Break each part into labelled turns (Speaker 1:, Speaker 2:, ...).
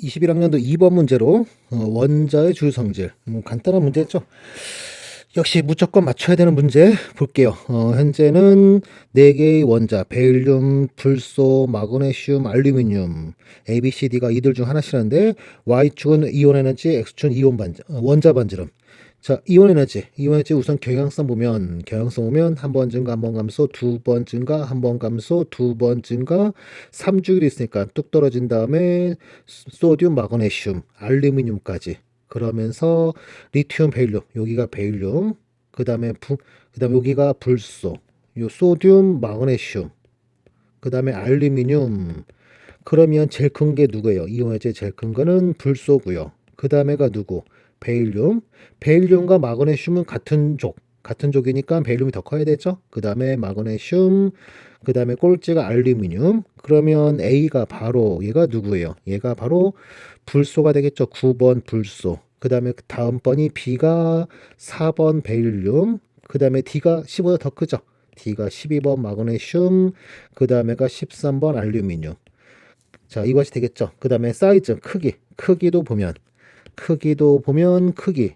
Speaker 1: 21학년도 2번 문제로 어, 원자의 주요 성질 뭐 간단한 문제죠. 역시 무조건 맞춰야 되는 문제 볼게요. 어, 현재는 4개의 원자 베릴륨, 불소, 마그네슘, 알루미늄 A, B, C, D가 이들 중 하나씩인데 Y축은 이온 에너지, X축은 이온 반지, 어, 원자 반지름. 자, 이온 에너지. 이온 에너지 우선 경향성 보면 경향성 보면 한 번 증가, 한 번 감소, 두 번 증가, 한 번 감소, 두 번 증가, 3주기로 있으니까 뚝 떨어진 다음에 소디움, 마그네슘, 알루미늄까지. 그러면서 리튬, 베릴륨. 여기가 베릴륨. 그 다음에 부, 그 다음에 여기가 불소. 요 소디움, 마그네슘. 그 다음에 알루미늄. 그러면 제일 큰 게 누구예요? 이온 에너지 제일 큰 거는 불소고요. 그 다음에가 누구? 베일륨. 베일륨과 마그네슘은 같은 족. 같은 족이니까 베일륨이 더 커야 되죠. 그 다음에 마그네슘, 그 다음에 꼴찌가 알루미늄. 그러면 A가 바로 얘가 누구예요? 얘가 바로 불소가 되겠죠. 9번 불소. 그 다음에 다음 번이 B가 4번 베일륨. 그 다음에 D가 15보다 더 크죠. D가 12번 마그네슘. 그 다음에가 13번 알루미늄. 자, 이것이 되겠죠. 그 다음에 사이즈, 크기. 크기도 보면 크기도 보면 크기.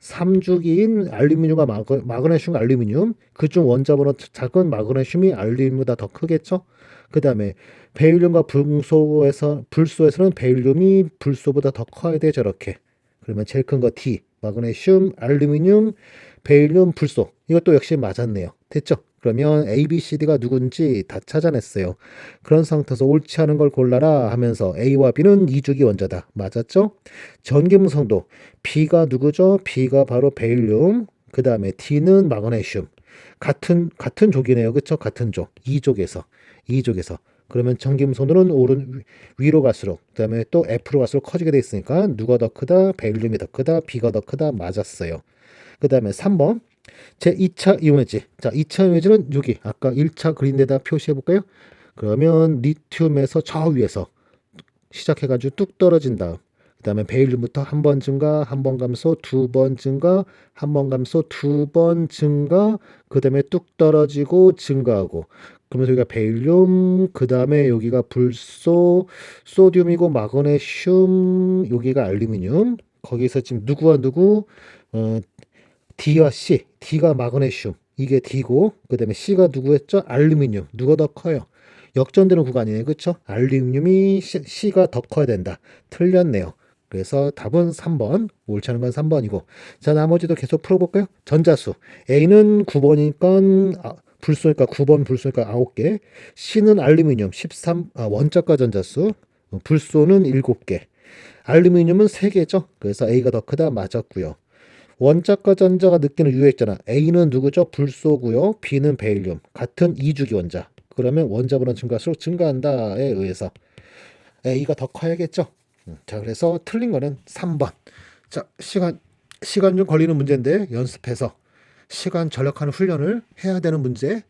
Speaker 1: 3주기인 알루미늄과 마그, 마그네슘과 알루미늄. 그중 원자번호 작은 마그네슘이 알루미늄보다 더 크겠죠? 그 다음에 베일륨과 불소에서 불소에서는 베일륨이 불소보다 더 커야 돼 저렇게. 그러면 제일 큰 거 D. 마그네슘 알루미늄 베일륨 불소. 이것도 역시 맞았네요. 됐죠 그러면 A, B, C, D가 누군지 다 찾아냈어요. 그런 상태에서 옳지 않은 걸 골라라 하면서 A와 B는 이주기 원자다. 맞았죠? 전기무성도 B가 누구죠? B가 바로 베일륨. 그 다음에 D는 마그네슘. 같은 같은 족이네요. 그쵸? 같은 족. 이족에서 이족에서 그러면 전기무선도는 오른 위로 갈수록 그다음에 또 F로 갈수록 커지게 돼 있으니까 누가 더 크다? 베일륨이 더 크다? B가 더 크다? 맞았어요. 그다음에 3번 제 2차 이온에지. 자, 2차 이온에지는 여기 아까 1차 그린데다 표시해 볼까요? 그러면 리튬에서 저 위에서 시작해 가지고 뚝 떨어진 다음 그다음에 베일륨부터 한 번 증가, 한 번 감소, 두 번 증가, 한 번 감소, 두 번 증가, 그다음에 뚝 떨어지고 증가하고 그러면서 여기가 베일륨, 그다음에 여기가 불소, 소듐이고 마그네슘, 여기가 알루미늄. 거기서 지금 누구와 누구 어, D와 C, D가 마그네슘, 이게 D고, 그 다음에 C가 누구였죠? 알루미늄. 누가 더 커요? 역전되는 구간이네요. 그쵸? 알루미늄이 C, C가 더 커야 된다. 틀렸네요. 그래서 답은 3번, 옳지 않은 건 3번이고. 자, 나머지도 계속 풀어볼까요? 전자수. A는 9번이니까, 아, 불소니까 9번 불소니까 9개. C는 알루미늄 13, 아, 원자과 전자수. 불소는 7개. 알루미늄은 3개죠. 그래서 A가 더 크다 맞았고요. 원자과 전자가 느끼는 유효했잖아. A는 누구죠? 불소고요. B는 베일륨. 같은 이주기 원자. 그러면 원자번호 증가할수록 증가한다에 의해서 A가 더 커야겠죠. 음, 자, 그래서 틀린 거는 3번. 자, 시간 시간 좀 걸리는 문제인데 연습해서 시간 절약하는 훈련을 해야 되는 문제